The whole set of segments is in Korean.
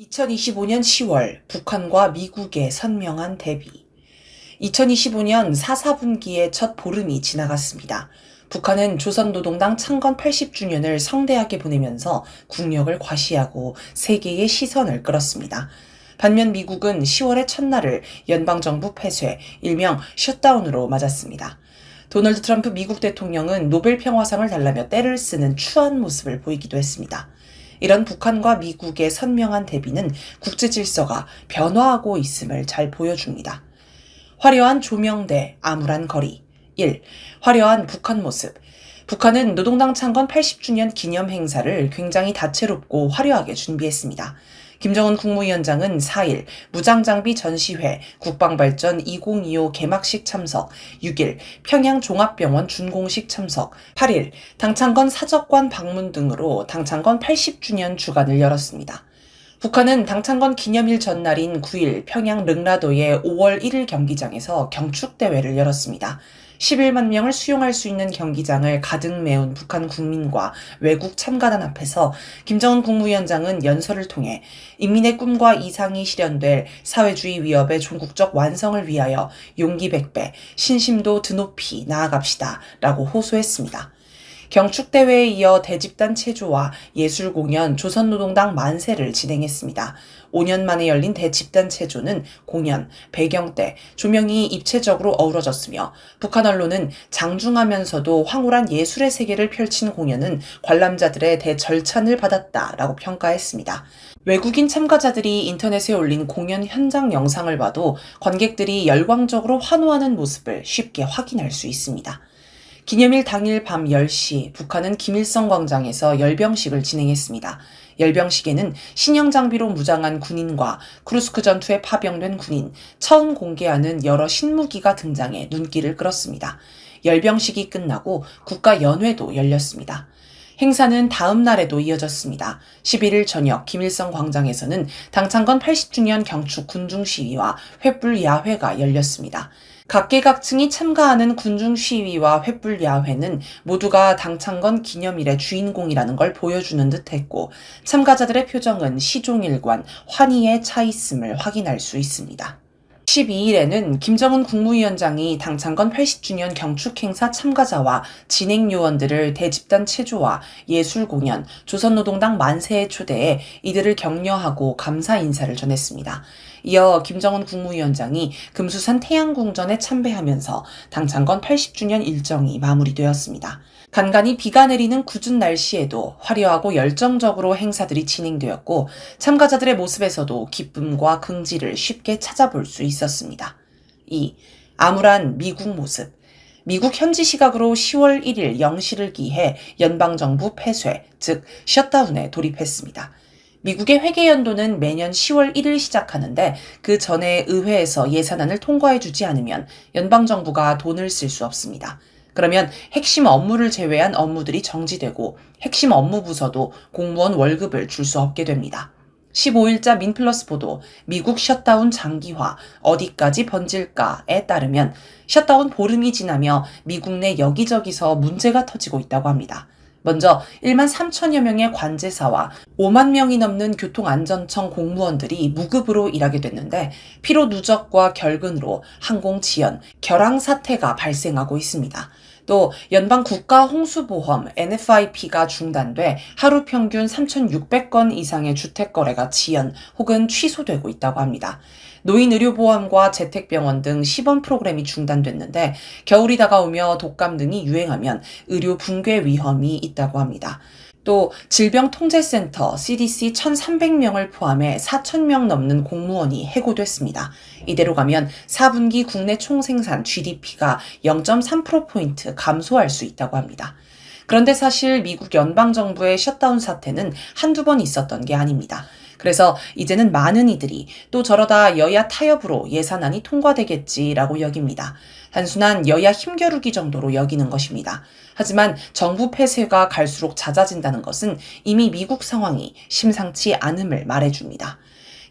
2025년 10월 북한과 미국의 선명한 대비. 2025년 4, 4분기의 첫 보름이 지나갔습니다. 북한은 조선노동당 창건 80주년을 성대하게 보내면서 국력을 과시하고 세계의 시선을 끌었습니다. 반면 미국은 10월의 첫날을 연방정부 폐쇄, 일명 셧다운으로 맞았습니다. 도널드 트럼프 미국 대통령은 노벨 평화상을 달라며 때를 쓰는 추한 모습을 보이기도 했습니다. 이런 북한과 미국의 선명한 대비는 국제 질서가 변화하고 있음을 잘 보여줍니다. 화려한 조명대, 암울한 거리. 1. 화려한 북한 모습. 북한은 노동당 창건 80주년 기념 행사를 굉장히 다채롭고 화려하게 준비했습니다. 김정은 국무위원장은 4일 무장장비 전시회 국방발전 2025 개막식 참석, 6일 평양 종합병원 준공식 참석, 8일 당창건 사적관 방문 등으로 당창건 80주년 주간을 열었습니다. 북한은 당창건 기념일 전날인 9일 평양 릉라도의 5월 1일 경기장에서 경축대회를 열었습니다. 11만 명을 수용할 수 있는 경기장을 가득 메운 북한 국민과 외국 참가단 앞에서 김정은 국무위원장은 연설을 통해 인민의 꿈과 이상이 실현될 사회주의 위협의 종국적 완성을 위하여 용기 백배, 신심도 드높이 나아갑시다. 라고 호소했습니다. 경축대회에 이어 대집단 체조와 예술공연 조선노동당 만세를 진행했습니다. 5년 만에 열린 대집단 체조는 공연, 배경때, 조명이 입체적으로 어우러졌으며 북한 언론은 장중하면서도 황홀한 예술의 세계를 펼친 공연은 관람자들의 대절찬을 받았다라고 평가했습니다. 외국인 참가자들이 인터넷에 올린 공연 현장 영상을 봐도 관객들이 열광적으로 환호하는 모습을 쉽게 확인할 수 있습니다. 기념일 당일 밤 10시 북한은 김일성 광장에서 열병식을 진행했습니다. 열병식에는 신형 장비로 무장한 군인과 크루스크 전투에 파병된 군인, 처음 공개하는 여러 신무기가 등장해 눈길을 끌었습니다. 열병식이 끝나고 국가연회도 열렸습니다. 행사는 다음 날에도 이어졌습니다. 11일 저녁 김일성 광장에서는 당창건 80주년 경축 군중 시위와 횃불 야회가 열렸습니다. 각계각층이 참가하는 군중 시위와 횃불 야회는 모두가 당창건 기념일의 주인공이라는 걸 보여주는 듯 했고 참가자들의 표정은 시종일관 환희에 차 있음을 확인할 수 있습니다. 12일에는 김정은 국무위원장이 당창건 80주년 경축행사 참가자와 진행 요원들을 대집단 체조와 예술 공연, 조선노동당 만세에 초대해 이들을 격려하고 감사 인사를 전했습니다. 이어 김정은 국무위원장이 금수산 태양궁전에 참배하면서 당창건 80주년 일정이 마무리되었습니다. 간간히 비가 내리는 궂은 날씨에도 화려하고 열정적으로 행사들이 진행되었고 참가자들의 모습에서도 기쁨과 긍지를 쉽게 찾아볼 수 있었습니다. 2. 암울한 미국 모습. 미국 현지 시각으로 10월 1일 0시를 기해 연방정부 폐쇄, 즉 셧다운에 돌입했습니다. 미국의 회계 연도는 매년 10월 1일 시작하는데 그 전에 의회에서 예산안을 통과해주지 않으면 연방정부가 돈을 쓸 수 없습니다. 그러면 핵심 업무를 제외한 업무들이 정지되고 핵심 업무 부서도 공무원 월급을 줄 수 없게 됩니다. 15일자 민플러스 보도 미국 셧다운 장기화 어디까지 번질까에 따르면 셧다운 보름이 지나며 미국 내 여기저기서 문제가 터지고 있다고 합니다. 먼저 1만 3천여 명의 관제사와 5만 명이 넘는 교통안전청 공무원들이 무급으로 일하게 됐는데 피로 누적과 결근으로 항공 지연, 결항 사태가 발생하고 있습니다. 또 연방 국가 홍수보험 NFIP가 중단돼 하루 평균 3,600건 이상의 주택 거래가 지연 혹은 취소되고 있다고 합니다. 노인 의료보험과 재택병원 등 시범 프로그램이 중단됐는데 겨울이 다가오며 독감 등이 유행하면 의료 붕괴 위험이 있다고 합니다. 또 질병통제센터 CDC 1,300명을 포함해 4,000명 넘는 공무원이 해고됐습니다. 이대로 가면 4분기 국내 총생산 GDP가 0.3%포인트 감소할 수 있다고 합니다. 그런데 사실 미국 연방정부의 셧다운 사태는 한두 번 있었던 게 아닙니다. 그래서 이제는 많은 이들이 또 저러다 여야 타협으로 예산안이 통과되겠지라고 여깁니다. 단순한 여야 힘겨루기 정도로 여기는 것입니다. 하지만 정부 폐쇄가 갈수록 잦아진다는 것은 이미 미국 상황이 심상치 않음을 말해줍니다.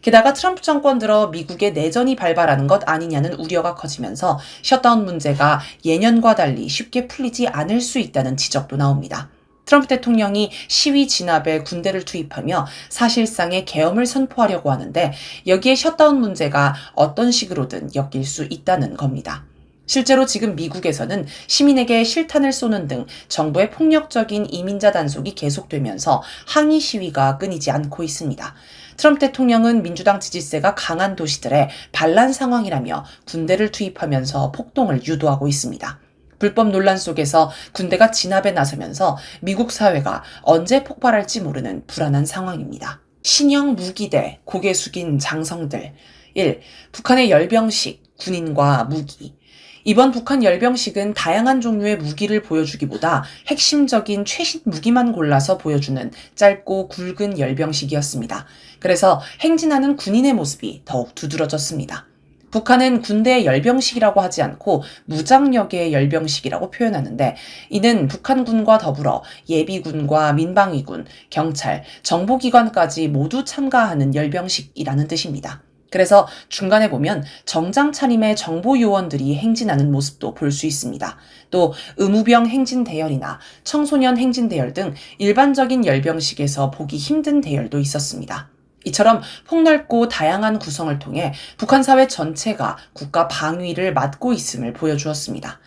게다가 트럼프 정권 들어 미국의 내전이 발발하는 것 아니냐는 우려가 커지면서 셧다운 문제가 예년과 달리 쉽게 풀리지 않을 수 있다는 지적도 나옵니다. 트럼프 대통령이 시위 진압에 군대를 투입하며 사실상의 계엄을 선포하려고 하는데 여기에 셧다운 문제가 어떤 식으로든 엮일 수 있다는 겁니다. 실제로 지금 미국에서는 시민에게 실탄을 쏘는 등 정부의 폭력적인 이민자 단속이 계속되면서 항의 시위가 끊이지 않고 있습니다. 트럼프 대통령은 민주당 지지세가 강한 도시들의 반란 상황이라며 군대를 투입하면서 폭동을 유도하고 있습니다. 불법 논란 속에서 군대가 진압에 나서면서 미국 사회가 언제 폭발할지 모르는 불안한 상황입니다. 신형 무기대, 고개 숙인 장성들. 1. 북한의 열병식, 군인과 무기. 이번 북한 열병식은 다양한 종류의 무기를 보여주기보다 핵심적인 최신 무기만 골라서 보여주는 짧고 굵은 열병식이었습니다. 그래서 행진하는 군인의 모습이 더욱 두드러졌습니다. 북한은 군대의 열병식이라고 하지 않고 무장력의 열병식이라고 표현하는데 이는 북한군과 더불어 예비군과 민방위군, 경찰, 정보기관까지 모두 참가하는 열병식이라는 뜻입니다. 그래서 중간에 보면 정장 차림의 정보 요원들이 행진하는 모습도 볼 수 있습니다. 또 의무병 행진 대열이나 청소년 행진 대열 등 일반적인 열병식에서 보기 힘든 대열도 있었습니다. 이처럼 폭넓고 다양한 구성을 통해 북한 사회 전체가 국가 방위를 맡고 있음을 보여주었습니다.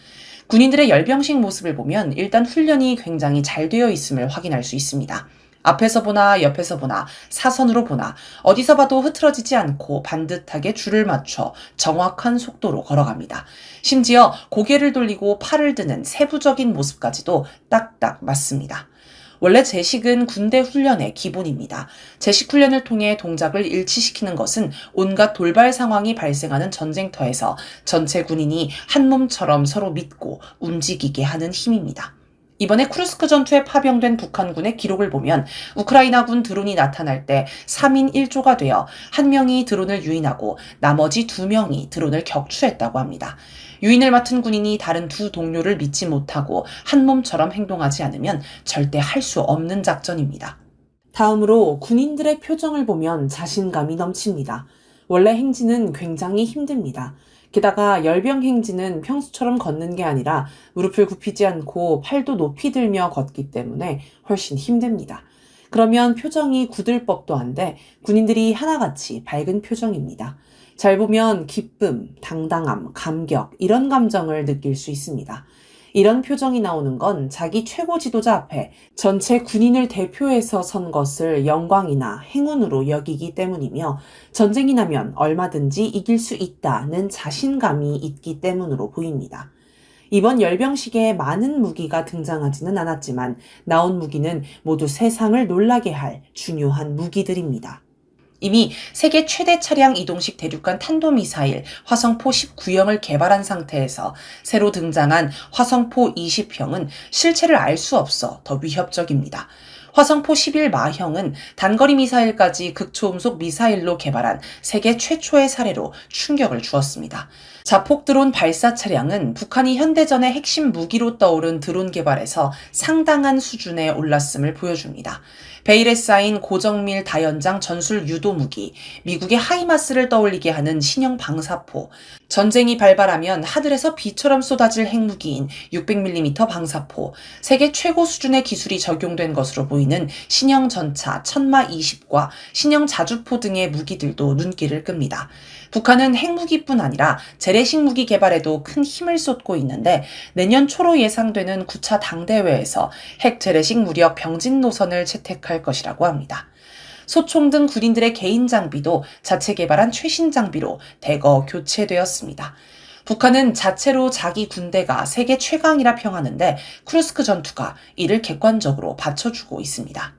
군인들의 열병식 모습을 보면 일단 훈련이 굉장히 잘 되어 있음을 확인할 수 있습니다. 앞에서 보나 옆에서 보나 사선으로 보나 어디서 봐도 흐트러지지 않고 반듯하게 줄을 맞춰 정확한 속도로 걸어갑니다. 심지어 고개를 돌리고 팔을 드는 세부적인 모습까지도 딱딱 맞습니다. 원래 제식은 군대 훈련의 기본입니다. 제식 훈련을 통해 동작을 일치시키는 것은 온갖 돌발 상황이 발생하는 전쟁터에서 전체 군인이 한 몸처럼 서로 믿고 움직이게 하는 힘입니다. 이번에 쿠르스크 전투에 파병된 북한군의 기록을 보면 우크라이나군 드론이 나타날 때 3인 1조가 되어 한 명이 드론을 유인하고 나머지 두 명이 드론을 격추했다고 합니다. 유인을 맡은 군인이 다른 두 동료를 믿지 못하고 한 몸처럼 행동하지 않으면 절대 할 수 없는 작전입니다. 다음으로 군인들의 표정을 보면 자신감이 넘칩니다. 원래 행진은 굉장히 힘듭니다. 게다가 열병 행진은 평소처럼 걷는 게 아니라 무릎을 굽히지 않고 팔도 높이 들며 걷기 때문에 훨씬 힘듭니다. 그러면 표정이 굳을 법도 한데 군인들이 하나같이 밝은 표정입니다. 잘 보면 기쁨, 당당함, 감격 이런 감정을 느낄 수 있습니다. 이런 표정이 나오는 건 자기 최고 지도자 앞에 전체 군인을 대표해서 선 것을 영광이나 행운으로 여기기 때문이며 전쟁이 나면 얼마든지 이길 수 있다는 자신감이 있기 때문으로 보입니다. 이번 열병식에 많은 무기가 등장하지는 않았지만 나온 무기는 모두 세상을 놀라게 할 중요한 무기들입니다. 이미 세계 최대 차량 이동식 대륙간 탄도미사일 화성포 19형을 개발한 상태에서 새로 등장한 화성포 20형은 실체를 알 수 없어 더 위협적입니다. 화성포 11 마형은 단거리 미사일까지 극초음속 미사일로 개발한 세계 최초의 사례로 충격을 주었습니다. 자폭 드론 발사 차량은 북한이 현대전의 핵심 무기로 떠오른 드론 개발에서 상당한 수준에 올랐음을 보여줍니다. 베일에 쌓인 고정밀 다연장 전술 유도 무기, 미국의 하이마스를 떠올리게 하는 신형 방사포, 전쟁이 발발하면 하늘에서 비처럼 쏟아질 핵무기인 600mm 방사포, 세계 최고 수준의 기술이 적용된 것으로 보이는 신형 전차 천마 20과 신형 자주포 등의 무기들도 눈길을 끕니다. 북한은 핵무기뿐 아니라 재래식 무기 개발에도 큰 힘을 쏟고 있는데 내년 초로 예상되는 9차 당대회에서 핵 재래식 무력 병진 노선을 채택할 것이라고 합니다. 소총 등 군인들의 개인 장비도 자체 개발한 최신 장비로 대거 교체되었습니다. 북한은 자체로 자기 군대가 세계 최강이라 평하는데 크루스크 전투가 이를 객관적으로 받쳐주고 있습니다.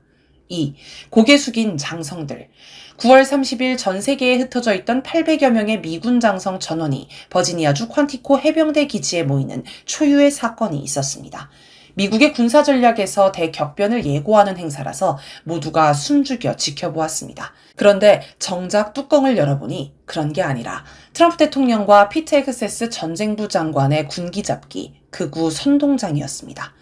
2. 고개 숙인 장성들. 9월 30일 전 세계에 흩어져 있던 800여 명의 미군 장성 전원이 버지니아주 퀀티코 해병대 기지에 모이는 초유의 사건이 있었습니다. 미국의 군사 전략에서 대격변을 예고하는 행사라서 모두가 숨죽여 지켜보았습니다. 그런데 정작 뚜껑을 열어보니 그런 게 아니라 트럼프 대통령과 피트 엑세스 전쟁부 장관의 군기 잡기 극우 선동장이었습니다.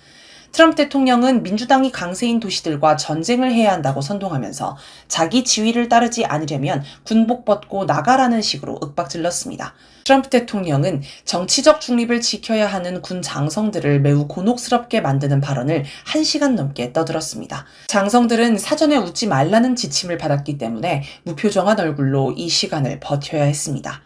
트럼프 대통령은 민주당이 강세인 도시들과 전쟁을 해야 한다고 선동하면서 자기 지위를 따르지 않으려면 군복 벗고 나가라는 식으로 윽박질렀습니다. 트럼프 대통령은 정치적 중립을 지켜야 하는 군 장성들을 매우 곤혹스럽게 만드는 발언을 1시간 넘게 떠들었습니다. 장성들은 사전에 웃지 말라는 지침을 받았기 때문에 무표정한 얼굴로 이 시간을 버텨야 했습니다.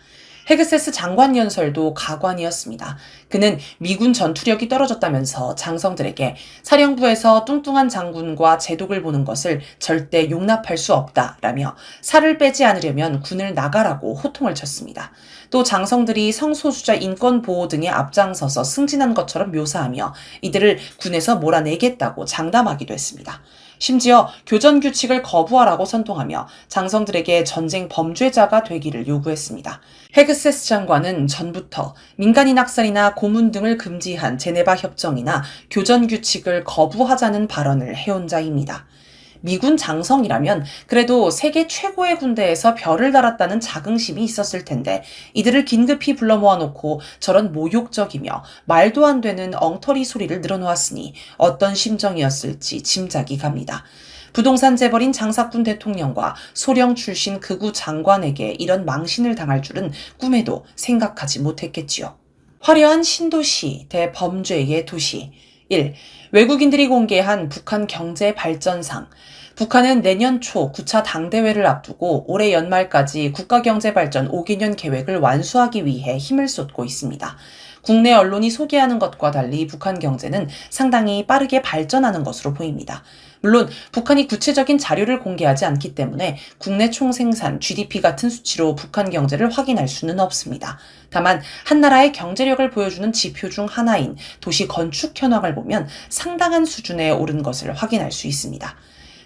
헤그세스 장관 연설도 가관이었습니다. 그는 미군 전투력이 떨어졌다면서 장성들에게 사령부에서 뚱뚱한 장군과 제독을 보는 것을 절대 용납할 수 없다라며 살을 빼지 않으려면 군을 나가라고 호통을 쳤습니다. 또 장성들이 성소수자 인권 보호 등에 앞장서서 승진한 것처럼 묘사하며 이들을 군에서 몰아내겠다고 장담하기도 했습니다. 심지어 교전 규칙을 거부하라고 선동하며 장성들에게 전쟁 범죄자가 되기를 요구했습니다. 헤그세스 장관은 전부터 민간인 학살이나 고문 등을 금지한 제네바 협정이나 교전 규칙을 거부하자는 발언을 해온 자입니다. 미군 장성이라면 그래도 세계 최고의 군대에서 별을 달았다는 자긍심이 있었을 텐데 이들을 긴급히 불러 모아놓고 저런 모욕적이며 말도 안 되는 엉터리 소리를 늘어놓았으니 어떤 심정이었을지 짐작이 갑니다. 부동산 재벌인 장사꾼 대통령과 소령 출신 극우 장관에게 이런 망신을 당할 줄은 꿈에도 생각하지 못했겠지요. 화려한 신도시 대 범죄의 도시 1. 외국인들이 공개한 북한 경제 발전상. 북한은 내년 초 9차 당대회를 앞두고 올해 연말까지 국가경제발전 5개년 계획을 완수하기 위해 힘을 쏟고 있습니다. 국내 언론이 소개하는 것과 달리 북한 경제는 상당히 빠르게 발전하는 것으로 보입니다. 물론 북한이 구체적인 자료를 공개하지 않기 때문에 국내 총생산, GDP 같은 수치로 북한 경제를 확인할 수는 없습니다. 다만 한 나라의 경제력을 보여주는 지표 중 하나인 도시 건축 현황을 보면 상당한 수준에 오른 것을 확인할 수 있습니다.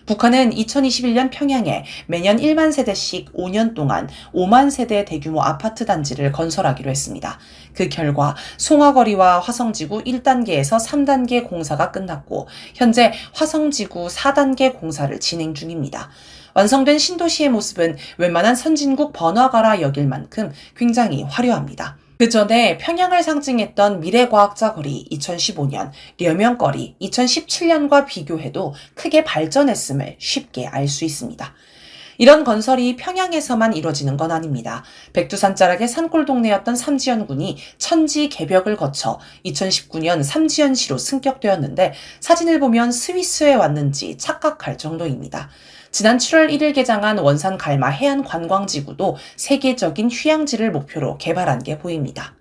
북한은 2021년 평양에 매년 1만 세대씩 5년 동안 5만 세대 대규모 아파트 단지를 건설하기로 했습니다. 그 결과 송화거리와 화성지구 1단계에서 3단계 공사가 끝났고 현재 화성지구 4단계 공사를 진행 중입니다. 완성된 신도시의 모습은 웬만한 선진국 번화가라 여길 만큼 굉장히 화려합니다. 그 전에 평양을 상징했던 미래과학자 거리 2015년, 려명 거리 2017년과 비교해도 크게 발전했음을 쉽게 알 수 있습니다. 이런 건설이 평양에서만 이뤄지는 건 아닙니다. 백두산 자락의 산골 동네였던 삼지연군이 천지 개벽을 거쳐 2019년 삼지연시로 승격되었는데 사진을 보면 스위스에 왔는지 착각할 정도입니다. 지난 7월 1일 개장한 원산 갈마 해안 관광지구도 세계적인 휴양지를 목표로 개발한 게 보입니다.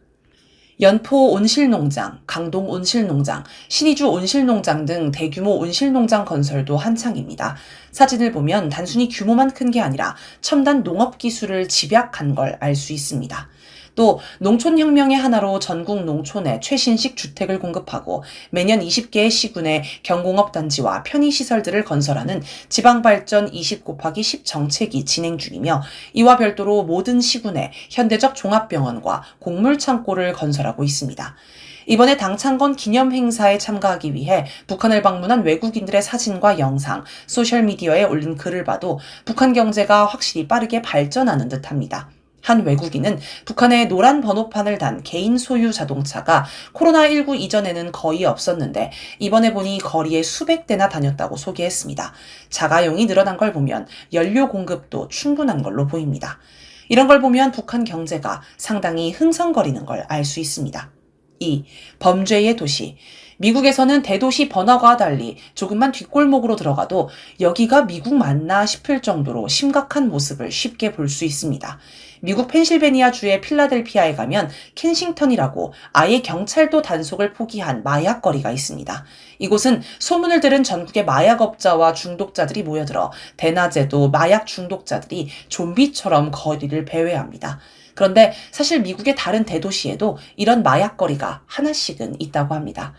연포 온실농장, 강동 온실농장, 신의주 온실농장 등 대규모 온실농장 건설도 한창입니다. 사진을 보면 단순히 규모만 큰 게 아니라 첨단 농업 기술을 집약한 걸 알 수 있습니다. 또 농촌혁명의 하나로 전국 농촌에 최신식 주택을 공급하고 매년 20개의 시군에 경공업 단지와 편의시설들을 건설하는 지방발전 20 곱하기 10 정책이 진행 중이며 이와 별도로 모든 시군에 현대적 종합병원과 곡물창고를 건설하고 있습니다. 이번에 당창건 기념 행사에 참가하기 위해 북한을 방문한 외국인들의 사진과 영상, 소셜미디어에 올린 글을 봐도 북한 경제가 확실히 빠르게 발전하는 듯 합니다. 한 외국인은 북한의 노란 번호판을 단 개인 소유 자동차가 코로나19 이전에는 거의 없었는데 이번에 보니 거리에 수백 대나 다녔다고 소개했습니다. 자가용이 늘어난 걸 보면 연료 공급도 충분한 걸로 보입니다. 이런 걸 보면 북한 경제가 상당히 흥성거리는 걸 알 수 있습니다. 2. 범죄의 도시. 미국에서는 대도시 번화가와 달리 조금만 뒷골목으로 들어가도 여기가 미국 맞나 싶을 정도로 심각한 모습을 쉽게 볼 수 있습니다. 미국 펜실베니아 주의 필라델피아에 가면 켄싱턴이라고 아예 경찰도 단속을 포기한 마약거리가 있습니다. 이곳은 소문을 들은 전국의 마약업자와 중독자들이 모여들어 대낮에도 마약 중독자들이 좀비처럼 거리를 배회합니다. 그런데 사실 미국의 다른 대도시에도 이런 마약거리가 하나씩은 있다고 합니다.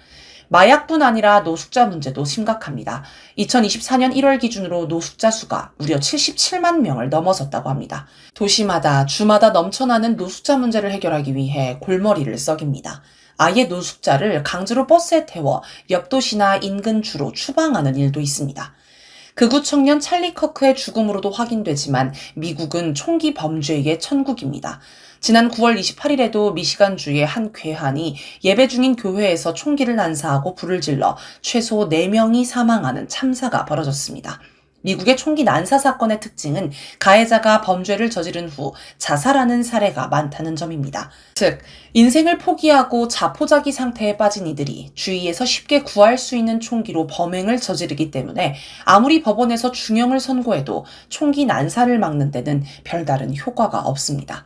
마약뿐 아니라 노숙자 문제도 심각합니다. 2024년 1월 기준으로 노숙자 수가 무려 77만 명을 넘어섰다고 합니다. 도시마다 주마다 넘쳐나는 노숙자 문제를 해결하기 위해 골머리를 썩입니다. 아예 노숙자를 강제로 버스에 태워 옆 도시나 인근 주로 추방하는 일도 있습니다. 극우 청년 찰리 커크의 죽음으로도 확인되지만 미국은 총기 범죄의 천국입니다. 지난 9월 28일에도 미시간주의 한 괴한이 예배 중인 교회에서 총기를 난사하고 불을 질러 최소 4명이 사망하는 참사가 벌어졌습니다. 미국의 총기 난사 사건의 특징은 가해자가 범죄를 저지른 후 자살하는 사례가 많다는 점입니다. 즉, 인생을 포기하고 자포자기 상태에 빠진 이들이 주위에서 쉽게 구할 수 있는 총기로 범행을 저지르기 때문에 아무리 법원에서 중형을 선고해도 총기 난사를 막는 데는 별다른 효과가 없습니다.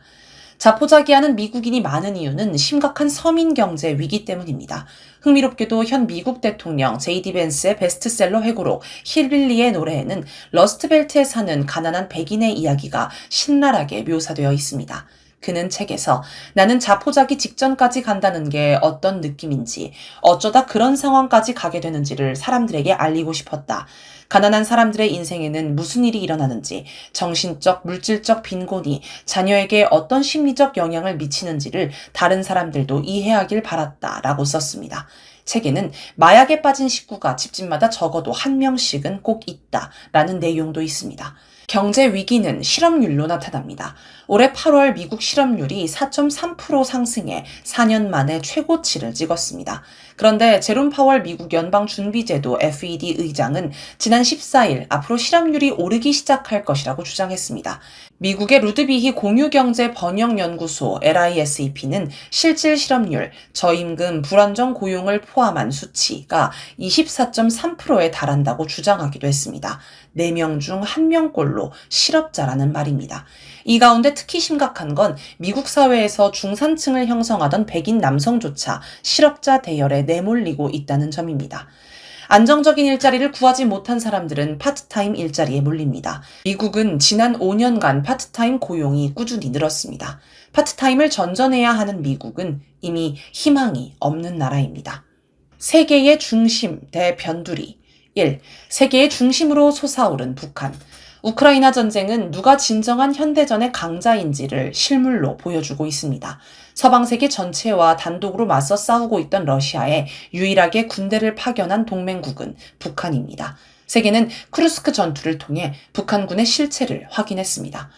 자포자기하는 미국인이 많은 이유는 심각한 서민 경제 위기 때문입니다. 흥미롭게도 현 미국 대통령 제이디 벤스의 베스트셀러 회고록 힐빌리의 노래에는 러스트벨트에 사는 가난한 백인의 이야기가 신랄하게 묘사되어 있습니다. 그는 책에서 나는 자포자기 직전까지 간다는 게 어떤 느낌인지, 어쩌다 그런 상황까지 가게 되는지를 사람들에게 알리고 싶었다. 가난한 사람들의 인생에는 무슨 일이 일어나는지, 정신적, 물질적 빈곤이 자녀에게 어떤 심리적 영향을 미치는지를 다른 사람들도 이해하길 바랐다. 라고 썼습니다. 책에는 마약에 빠진 식구가 집집마다 적어도 한 명씩은 꼭 있다. 라는 내용도 있습니다. 경제 위기는 실업률로 나타납니다. 올해 8월 미국 실업률이 4.3% 상승해 4년 만에 최고치를 찍었습니다. 그런데 제롬 파월 미국 연방준비제도 FED 의장은 지난 14일 앞으로 실업률이 오르기 시작할 것이라고 주장했습니다. 미국의 루드비히 공유경제 번영연구소 LISEP는 실질 실업률, 저임금, 불안정 고용을 포함한 수치가 24.3%에 달한다고 주장하기도 했습니다. 4명 중 1명꼴로 실업자라는 말입니다. 이 가운데 특히 심각한 건 미국 사회에서 중산층을 형성하던 백인 남성조차 실업자 대열에 내몰리고 있다는 점입니다. 안정적인 일자리를 구하지 못한 사람들은 파트타임 일자리에 몰립니다. 미국은 지난 5년간 파트타임 고용이 꾸준히 늘었습니다. 파트타임을 전전해야 하는 미국은 이미 희망이 없는 나라입니다. 세계의 중심 대 변두리 1. 세계의 중심으로 솟아오른 북한. 우크라이나 전쟁은 누가 진정한 현대전의 강자인지를 실물로 보여주고 있습니다. 서방 세계 전체와 단독으로 맞서 싸우고 있던 러시아에 유일하게 군대를 파견한 동맹국은 북한입니다. 세계는 크루스크 전투를 통해 북한군의 실체를 확인했습니다.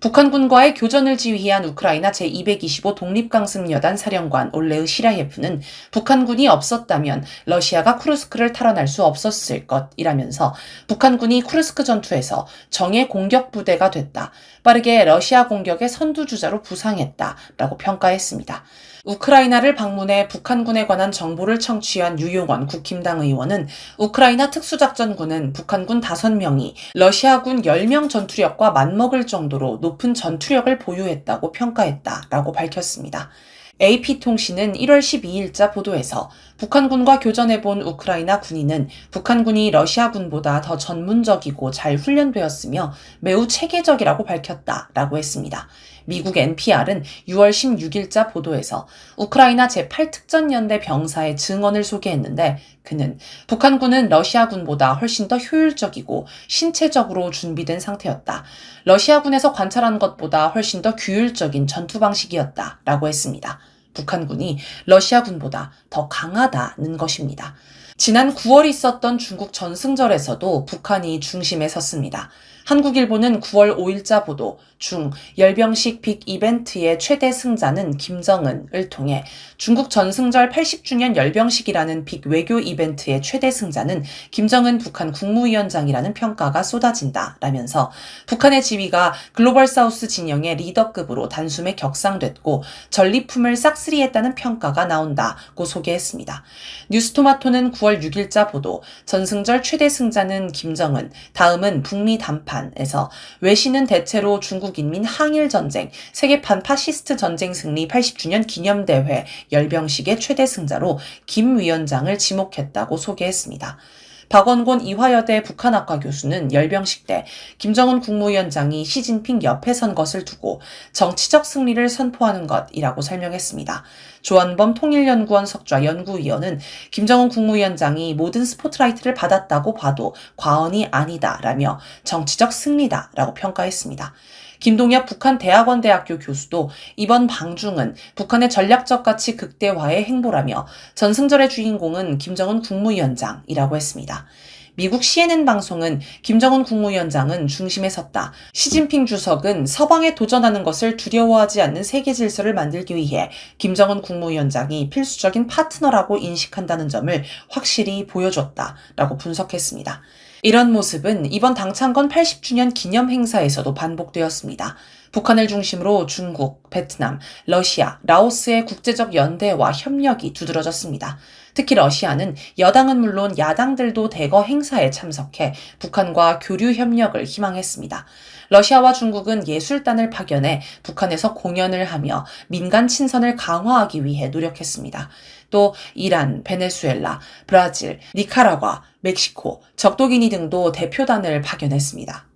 북한군과의 교전을 지휘한 우크라이나 제225 독립강습여단 사령관 올레의 시라예프는 북한군이 없었다면 러시아가 쿠르스크를 탈환할 수 없었을 것이라면서 북한군이 쿠르스크 전투에서 정예 공격 부대가 됐다. 빠르게 러시아 공격의 선두주자로 부상했다 라고 평가했습니다. 우크라이나를 방문해 북한군에 관한 정보를 청취한 유용원 국힘당 의원은 우크라이나 특수작전군은 북한군 5명이 러시아군 10명 전투력과 맞먹을 정도로 높은 전투력을 보유했다고 평가했다라고 밝혔습니다. AP통신은 1월 12일자 보도에서 북한군과 교전해본 우크라이나 군인은 북한군이 러시아군보다 더 전문적이고 잘 훈련되었으며 매우 체계적이라고 밝혔다라고 했습니다. 미국 NPR은 6월 16일자 보도에서 우크라이나 제8특전연대 병사의 증언을 소개했는데 그는 북한군은 러시아군보다 훨씬 더 효율적이고 신체적으로 준비된 상태였다. 러시아군에서 관찰한 것보다 훨씬 더 규율적인 전투 방식이었다. 라고 했습니다. 북한군이 러시아군보다 더 강하다는 것입니다. 지난 9월 있었던 중국 전승절에서도 북한이 중심에 섰습니다. 한국일보는 9월 5일자 보도 중 열병식 빅 이벤트의 최대 승자는 김정은을 통해 중국 전승절 80주년 열병식이라는 빅 외교 이벤트의 최대 승자는 김정은 북한 국무위원장이라는 평가가 쏟아진다 라면서 북한의 지위가 글로벌 사우스 진영의 리더급으로 단숨에 격상됐고 전리품을 싹쓸이했다는 평가가 나온다고 소개했습니다. 뉴스토마토는 9월 6일자 보도 전승절 최대 승자는 김정은 다음은 북미 단판 판에서 외신은 대체로 중국 인민 항일 전쟁, 세계판 파시스트 전쟁 승리 80주년 기념대회 열병식의 최대 승자로 김 위원장을 지목했다고 소개했습니다. 박원곤 이화여대 북한학과 교수는 열병식 때 김정은 국무위원장이 시진핑 옆에 선 것을 두고 정치적 승리를 선포하는 것이라고 설명했습니다. 조한범 통일연구원 석좌 연구위원은 김정은 국무위원장이 모든 스포트라이트를 받았다고 봐도 과언이 아니다라며 정치적 승리다라고 평가했습니다. 김동엽 북한 대학원 대학교 교수도 이번 방중은 북한의 전략적 가치 극대화의 행보라며 전승절의 주인공은 김정은 국무위원장이라고 했습니다. 미국 CNN 방송은 김정은 국무위원장은 중심에 섰다. 시진핑 주석은 서방에 도전하는 것을 두려워하지 않는 세계 질서를 만들기 위해 김정은 국무위원장이 필수적인 파트너라고 인식한다는 점을 확실히 보여줬다. 라고 분석했습니다. 이런 모습은 이번 당창건 80주년 기념 행사에서도 반복되었습니다. 북한을 중심으로 중국, 베트남, 러시아, 라오스의 국제적 연대와 협력이 두드러졌습니다. 특히 러시아는 여당은 물론 야당들도 대거 행사에 참석해 북한과 교류 협력을 희망했습니다. 러시아와 중국은 예술단을 파견해 북한에서 공연을 하며 민간 친선을 강화하기 위해 노력했습니다. 또 이란, 베네수엘라, 브라질, 니카라과, 멕시코, 적도기니 등도 대표단을 파견했습니다.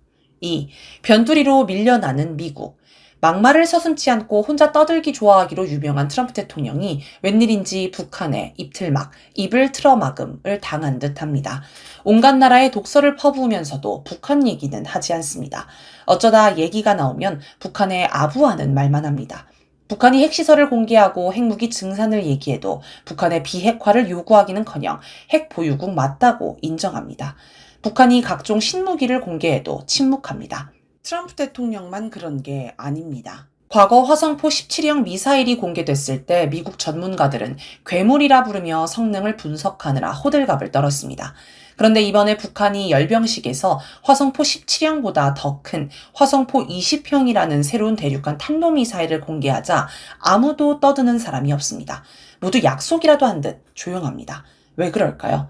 2. 변두리로 밀려나는 미국. 막말을 서슴지 않고 혼자 떠들기 좋아하기로 유명한 트럼프 대통령이 웬일인지 북한에 입틀막, 입을 틀어막음을 당한 듯 합니다. 온갖 나라에 독서를 퍼부으면서도 북한 얘기는 하지 않습니다. 어쩌다 얘기가 나오면 북한에 아부하는 말만 합니다. 북한이 핵시설을 공개하고 핵무기 증산을 얘기해도 북한의 비핵화를 요구하기는커녕 핵 보유국 맞다고 인정합니다. 북한이 각종 신무기를 공개해도 침묵합니다. 트럼프 대통령만 그런 게 아닙니다. 과거 화성포 17형 미사일이 공개됐을 때 미국 전문가들은 괴물이라 부르며 성능을 분석하느라 호들갑을 떨었습니다. 그런데 이번에 북한이 열병식에서 화성포 17형보다 더 큰 화성포 20형이라는 새로운 대륙간 탄도미사일을 공개하자 아무도 떠드는 사람이 없습니다. 모두 약속이라도 한 듯 조용합니다. 왜 그럴까요?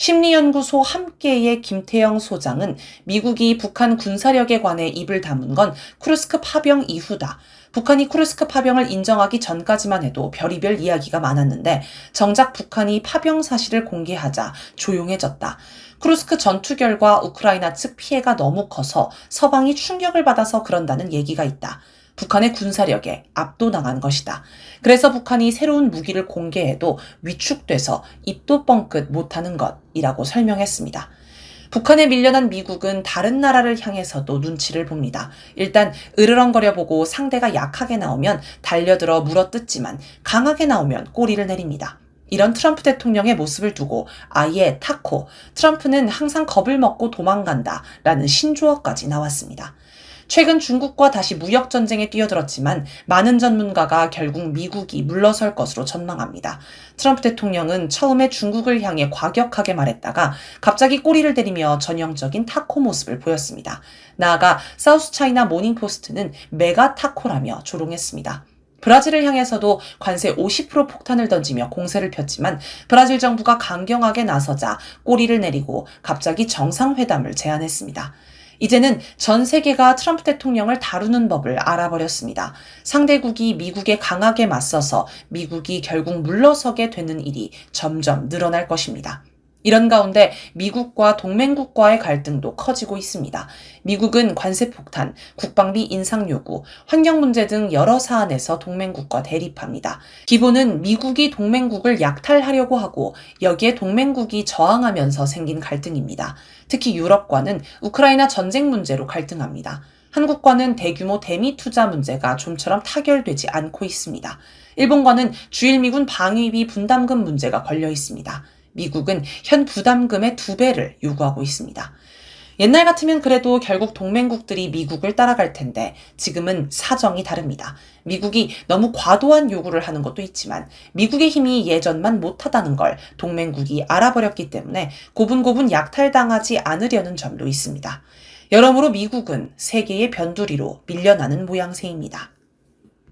심리연구소 함께의 김태영 소장은 미국이 북한 군사력에 관해 입을 다문 건 쿠르스크 파병 이후다. 북한이 쿠르스크 파병을 인정하기 전까지만 해도 별의별 이야기가 많았는데 정작 북한이 파병 사실을 공개하자 조용해졌다. 쿠르스크 전투 결과 우크라이나 측 피해가 너무 커서 서방이 충격을 받아서 그런다는 얘기가 있다. 북한의 군사력에 압도당한 것이다. 그래서 북한이 새로운 무기를 공개해도 위축돼서 입도 뻥끗 못하는 것이라고 설명했습니다. 북한에 밀려난 미국은 다른 나라를 향해서도 눈치를 봅니다. 일단 으르렁거려 보고 상대가 약하게 나오면 달려들어 물어뜯지만 강하게 나오면 꼬리를 내립니다. 이런 트럼프 대통령의 모습을 두고 아예 타코, 트럼프는 항상 겁을 먹고 도망간다 라는 신조어까지 나왔습니다. 최근 중국과 다시 무역 전쟁에 뛰어들었지만 많은 전문가가 결국 미국이 물러설 것으로 전망합니다. 트럼프 대통령은 처음에 중국을 향해 과격하게 말했다가 갑자기 꼬리를 때리며 전형적인 타코 모습을 보였습니다. 나아가 사우스 차이나 모닝포스트는 메가 타코라며 조롱했습니다. 브라질을 향해서도 관세 50% 폭탄을 던지며 공세를 폈지만 브라질 정부가 강경하게 나서자 꼬리를 내리고 갑자기 정상회담을 제안했습니다. 이제는 전 세계가 트럼프 대통령을 다루는 법을 알아버렸습니다. 상대국이 미국에 강하게 맞서서 미국이 결국 물러서게 되는 일이 점점 늘어날 것입니다. 이런 가운데 미국과 동맹국과의 갈등도 커지고 있습니다. 미국은 관세 폭탄, 국방비 인상 요구, 환경 문제 등 여러 사안에서 동맹국과 대립합니다. 기본은 미국이 동맹국을 약탈하려고 하고 여기에 동맹국이 저항하면서 생긴 갈등입니다. 특히 유럽과는 우크라이나 전쟁 문제로 갈등합니다. 한국과는 대규모 대미 투자 문제가 좀처럼 타결되지 않고 있습니다. 일본과는 주일미군 방위비 분담금 문제가 걸려 있습니다. 미국은 현 부담금의 두 배를 요구하고 있습니다. 옛날 같으면 그래도 결국 동맹국들이 미국을 따라갈 텐데 지금은 사정이 다릅니다. 미국이 너무 과도한 요구를 하는 것도 있지만 미국의 힘이 예전만 못하다는 걸 동맹국이 알아버렸기 때문에 고분고분 약탈당하지 않으려는 점도 있습니다. 여러모로 미국은 세계의 변두리로 밀려나는 모양새입니다.